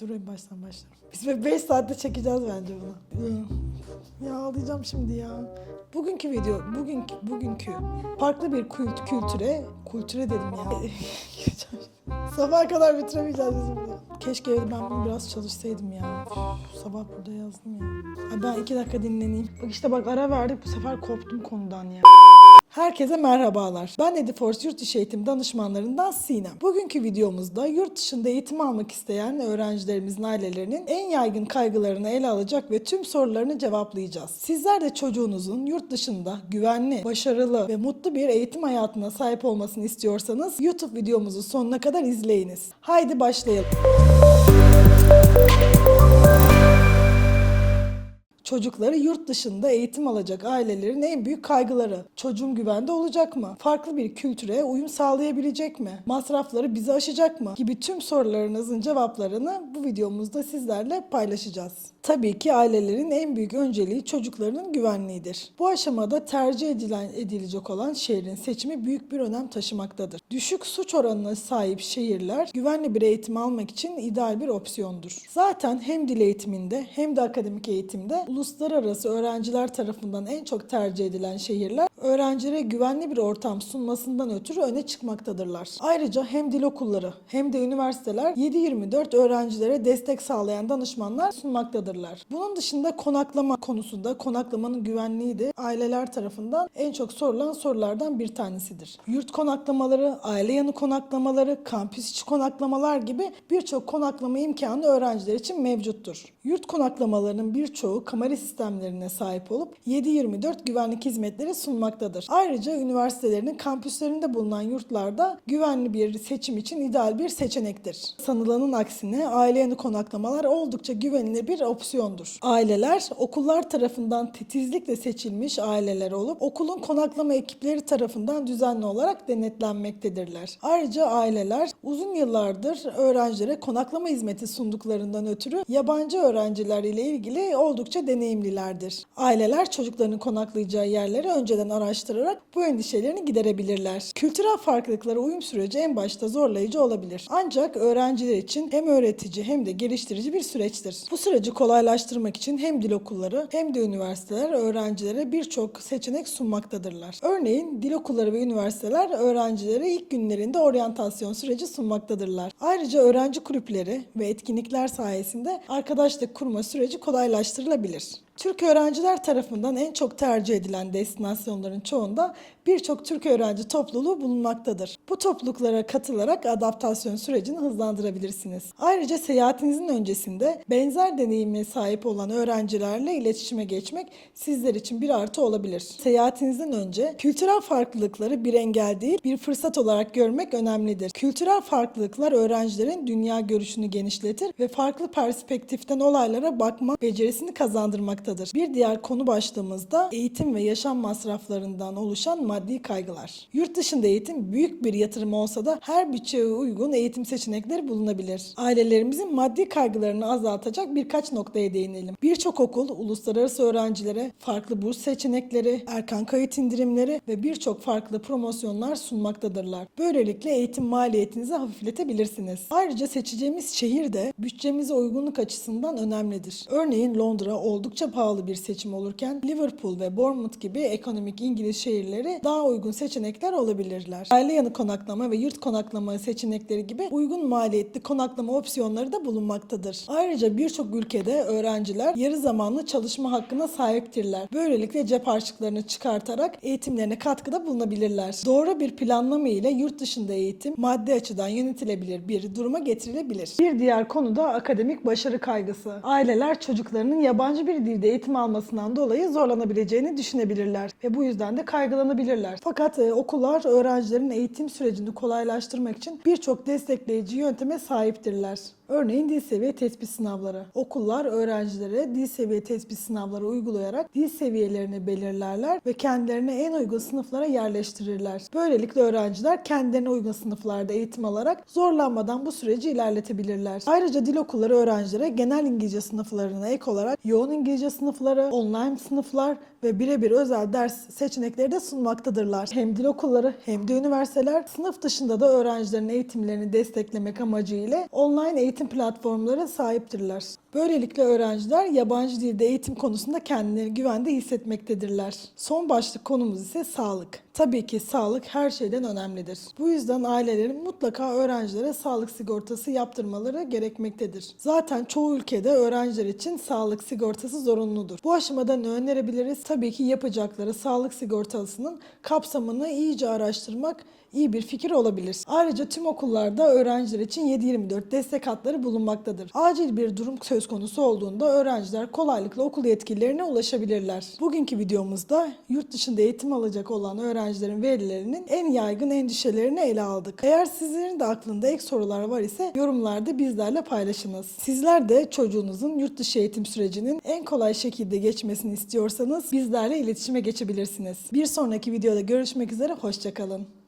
Dur en baştan başlayalım. Biz 5 saatte çekeceğiz bence bunu. Ya ağlayacağım şimdi ya. Bugünkü video, bugünkü, bugünkü farklı bir kült, kültüre, kültüre dedim ya. Sabaha kadar bitiremeyeceğiz biz bunu. Keşke evde ben bunu biraz çalışsaydım ya. Üf, sabah burada yazdım ya. Ay ben iki dakika dinleneyim. Bak işte bak ara verdik bu sefer koptum konudan ya. Herkese merhabalar. Ben Ediforce Yurt Dışı Eğitim Danışmanlarından Sinem. Bugünkü videomuzda yurt dışında eğitim almak isteyen öğrencilerimizin ailelerinin en yaygın kaygılarını ele alacak ve tüm sorularını cevaplayacağız. Sizler de çocuğunuzun yurt dışında güvenli, başarılı ve mutlu bir eğitim hayatına sahip olmasını istiyorsanız YouTube videomuzu sonuna kadar izleyiniz. Haydi başlayalım. Çocukları yurt dışında eğitim alacak ailelerin en büyük kaygıları. Çocuğum güvende olacak mı? Farklı bir kültüre uyum sağlayabilecek mi? Masrafları bizi aşacak mı? Gibi tüm sorularınızın cevaplarını bu videomuzda sizlerle paylaşacağız. Tabii ki ailelerin en büyük önceliği çocuklarının güvenliğidir. Bu aşamada tercih edilen edilecek olan şehrin seçimi büyük bir önem taşımaktadır. Düşük suç oranına sahip şehirler güvenli bir eğitim almak için ideal bir opsiyondur. Zaten hem dil eğitiminde hem de akademik eğitimde uluslararası öğrenciler tarafından en çok tercih edilen şehirler öğrencilere güvenli bir ortam sunmasından ötürü öne çıkmaktadırlar. Ayrıca hem dil okulları hem de üniversiteler 7-24 öğrencilere destek sağlayan danışmanlar sunmaktadırlar. Bunun dışında konaklama konusunda konaklamanın güvenliği de aileler tarafından en çok sorulan sorulardan bir tanesidir. Yurt konaklamaları, aile yanı konaklamaları, kampüs içi konaklamalar gibi birçok konaklama imkanı öğrenciler için mevcuttur. Yurt konaklamalarının birçoğu kamera sistemlerine sahip olup 7-24 güvenlik hizmetleri sunmaktadır. Ayrıca üniversitelerinin kampüslerinde bulunan yurtlarda güvenli bir seçim için ideal bir seçenektir. Sanılanın aksine aile yanı konaklamalar oldukça güvenilir bir opsiyondur. Aileler okullar tarafından titizlikle seçilmiş aileler olup okulun konaklama ekipleri tarafından düzenli olarak denetlenmektedirler. Ayrıca aileler uzun yıllardır öğrencilere konaklama hizmeti sunduklarından ötürü yabancı öğrenciler ile ilgili oldukça deneyimlilerdir. Aileler çocuklarının konaklayacağı yerleri önceden araştırarak bu endişelerini giderebilirler. Kültürel farklılıklara uyum süreci en başta zorlayıcı olabilir. Ancak öğrenciler için hem öğretici hem de geliştirici bir süreçtir. Bu süreci kolaylaştırmak için hem dil okulları hem de üniversiteler öğrencilere birçok seçenek sunmaktadırlar. Örneğin dil okulları ve üniversiteler öğrencilere ilk günlerinde oryantasyon süreci sunmaktadırlar. Ayrıca öğrenci kulüpleri ve etkinlikler sayesinde arkadaşlık kurma süreci kolaylaştırılabilir. Türk öğrenciler tarafından en çok tercih edilen destinasyonların çoğunda birçok Türk öğrenci topluluğu bulunmaktadır. Bu topluluklara katılarak adaptasyon sürecini hızlandırabilirsiniz. Ayrıca seyahatinizin öncesinde benzer deneyime sahip olan öğrencilerle iletişime geçmek sizler için bir artı olabilir. Seyahatinizden önce kültürel farklılıkları bir engel değil, bir fırsat olarak görmek önemlidir. Kültürel farklılıklar öğrencilerin dünya görüşünü genişletir ve farklı perspektiften olaylara bakma becerisini kazandırmaktadır. Bir diğer konu başlığımızda eğitim ve yaşam masraflarından oluşan maddi kaygılar. Yurt dışında eğitim büyük bir yatırım olsa da her bütçeye uygun eğitim seçenekleri bulunabilir. Ailelerimizin maddi kaygılarını azaltacak birkaç noktaya değinelim. Birçok okul uluslararası öğrencilere farklı burs seçenekleri, erken kayıt indirimleri ve birçok farklı promosyonlar sunmaktadırlar. Böylelikle eğitim maliyetinizi hafifletebilirsiniz. Ayrıca seçeceğimiz şehir de bütçemize uygunluk açısından önemlidir. Örneğin Londra oldukça pahalı bir seçim olurken Liverpool ve Bournemouth gibi ekonomik İngiliz şehirleri daha uygun seçenekler olabilirler. Aile yanı konaklama ve yurt konaklama seçenekleri gibi uygun maliyetli konaklama opsiyonları da bulunmaktadır. Ayrıca birçok ülkede öğrenciler yarı zamanlı çalışma hakkına sahiptirler. Böylelikle cep harçlıklarını çıkartarak eğitimlerine katkıda bulunabilirler. Doğru bir planlama ile yurt dışında eğitim maddi açıdan yönetilebilir bir duruma getirilebilir. Bir diğer konu da akademik başarı kaygısı. Aileler çocuklarının yabancı bir dilde eğitim almasından dolayı zorlanabileceğini düşünebilirler ve bu yüzden de kaygılanabilirler. Fakat e, okullar öğrencilerin eğitim sürecini kolaylaştırmak için birçok destekleyici yönteme sahiptirler. Örneğin dil seviye tespit sınavları. Okullar öğrencilere dil seviye tespit sınavları uygulayarak dil seviyelerini belirlerler ve kendilerine en uygun sınıflara yerleştirirler. Böylelikle öğrenciler kendilerine uygun sınıflarda eğitim alarak zorlanmadan bu süreci ilerletebilirler. Ayrıca dil okulları öğrencilere genel İngilizce sınıflarına ek olarak yoğun İngilizce sınıfları, online sınıflar ve birebir özel ders seçenekleri de sunmaktadır. bulunmaktadırlar. Hem dil okulları hem de üniversiteler sınıf dışında da öğrencilerin eğitimlerini desteklemek amacıyla online eğitim platformları sahiptirler. Böylelikle öğrenciler yabancı dilde eğitim konusunda kendilerini güvende hissetmektedirler. Son başlık konumuz ise sağlık. Tabii ki sağlık her şeyden önemlidir. Bu yüzden ailelerin mutlaka öğrencilere sağlık sigortası yaptırmaları gerekmektedir. Zaten çoğu ülkede öğrenciler için sağlık sigortası zorunludur. Bu aşamada ne önerebiliriz? Tabii ki yapacakları sağlık sigortasının kapsamını iyice araştırmak iyi bir fikir olabilir. Ayrıca tüm okullarda öğrenciler için 7-24 destek hatları bulunmaktadır. Acil bir durum söz konusu olduğunda öğrenciler kolaylıkla okul yetkililerine ulaşabilirler. Bugünkü videomuzda yurt dışında eğitim alacak olan öğrencilerin velilerinin en yaygın endişelerini ele aldık. Eğer sizlerin de aklında ek sorular var ise yorumlarda bizlerle paylaşınız. Sizler de çocuğunuzun yurt dışı eğitim sürecinin en kolay şekilde geçmesini istiyorsanız bizlerle iletişime geçebilirsiniz. Bir sonraki videoda görüşmek üzere, hoşçakalın.